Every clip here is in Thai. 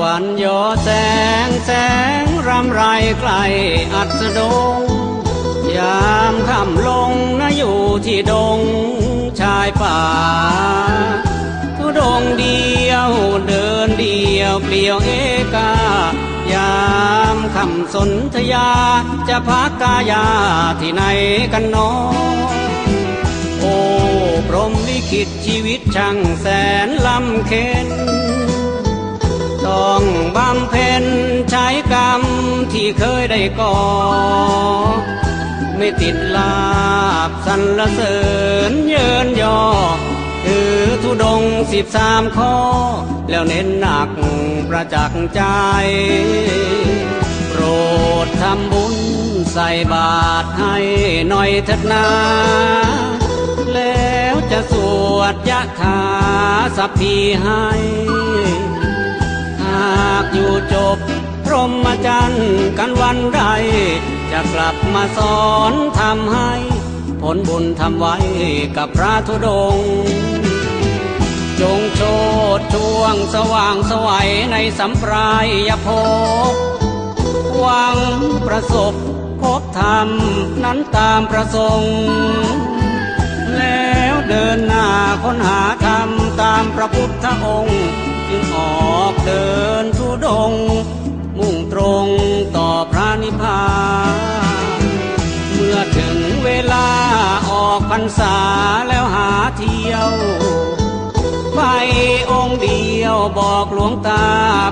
วรรค์ยอแสงแสงรำไรไกลอัสดง ยามค่ำลงนะอยู่ที่ดงชายป่า ทุดงเดียวเดินเดียวเปลี่ยวเอกายามค่ำสนธยาจะพักกายาที่ไหนกันเนอโอ้พรหมลิขิตชีวิตช่างแสนลำเค็น ต้องบำเพ็ญใช้กรรมที่เคยได้ก่อ ไม่ติดลาบสรรเสริญเยินยอคือทุดงสิบสามข้อ แล้วเน้นหนักประจักษ์ใจ โปรดทำบุญใส่บาตรให้หน่อยเถิดนาแล้วจะสวดยะถาสัพพีให้ากอยู่จบ พรหมจรรย์กันวันใด จะกลับมาสอนทำให้ ผลบุญทำไว้กับพระธุดงค์จงโชดช่วงสว่างสวัยในสัมปรายภพหวังประสบพบธรรมนั้นตามประสงค์ แล้วเดินหน้าค้นหาธรรมตามพระพุทธองค์ จึงออกเดิน ง มุ่งตรงต่อพระนิพพานเมื่อถึงเวลาออกพรรษาแล้วหาเที่ยวไปองค์เดียวบอกหลวงตา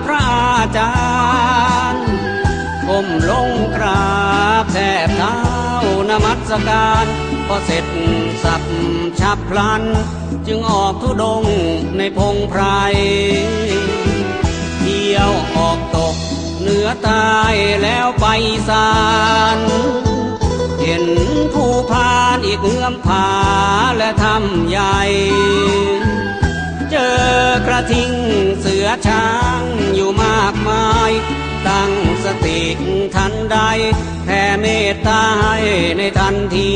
พระอาจารย์ก้มลงกราบแทบเท้านมัสการพอเสร็จสับฉับพลัน จึงออกทุดงในพงไพร ที่ยวออกตก เหนือใต้แล้วไปสานเห็นผู้พานอีกเงื่อมผาและทำใหญ่ เจอกระทิงเสือช้างอยู่มากมาย ตั้งสติทันใดแผ่เมตตาให้ในทันที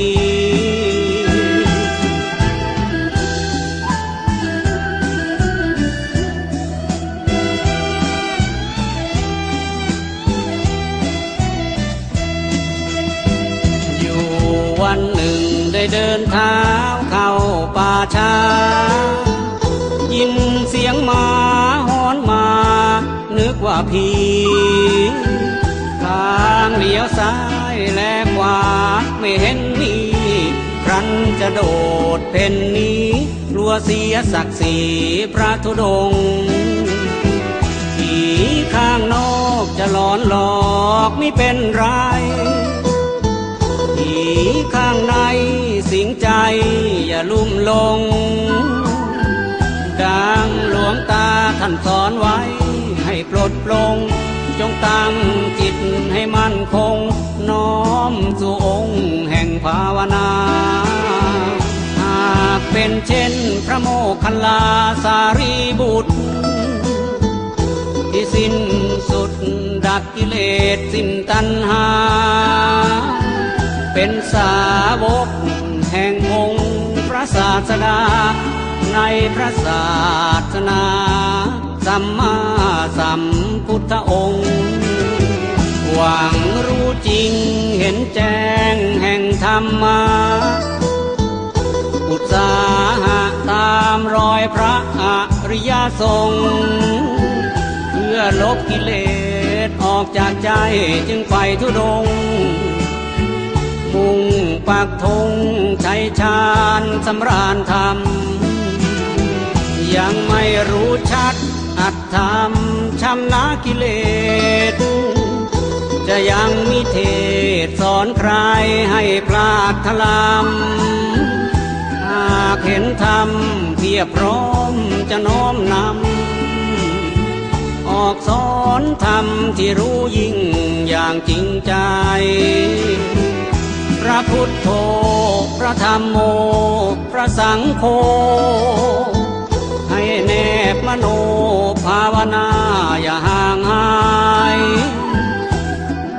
วันหนึ่งได้เดินเท้าเข้าป่าช้า ยินเสียงหมาหอนมา นึกว่าผีทางเลี้ยวซ้ายและขวาไม่เห็นมีครั้นจะโดดเพ่นนี้กลัวเสียศักดิ์ศรีพระธุดงผีข้างนอกจะหลอนหลอกไม่เป็นไรีข้างในสิงใจอย่าลุ่มลง ดังหลวงตาท่านสอนไว้ให้ปลดปลง จงตั้งจิตให้มั่นคง น้อมสู่องค์แห่งภาวนาหากเป็นเช่นพระโมคคัลลาสารีบุตร ที่สิ้นสุดดับกิเลสสิ้นตัณหา สาวกแห่งองค์พระศาสดา ในพระศาสนาสัมมาสัมพุทธองค์ หวังรู้จริงเห็นแจ้งแห่งธรรมาอุตสาหะตามรอยพระอริยสงฆ์เพื่อลบกิเลสออกจากใจจึงไปทุดง มุ่งปักธงชัยชาญสำราญธรรม ยังไม่รู้ชัดอัตธรรมชำนากิเลส จะยังมีเทศสอนใครให้พลาดทลำหากเห็นธรรมเพียบพร้อมจะน้อมนำ ออกสอนธรรมที่รู้ยิ่งอย่างจริงใจ พระพุทธโธพระธรรมโม พระสังโฆให้แนบมโนภาวนาอย่าห่างหาย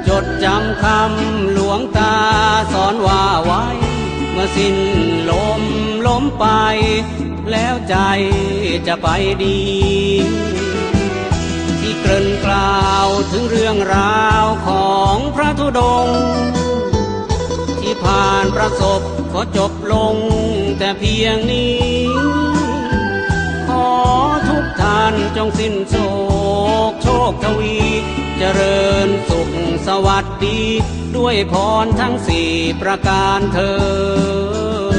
จดจำคำหลวงตาสอนว่าไว้ เมื่อสิ้นลมล้มไป แล้วใจจะไปดี ที่เกริ่นกล่าว จบลงแต่เพียงนี้ ขอทุกท่านจงสิ้นโศกโชคทวี เจริญสุขสวัสดี ด้วยพรทั้งสี่ประการเธอ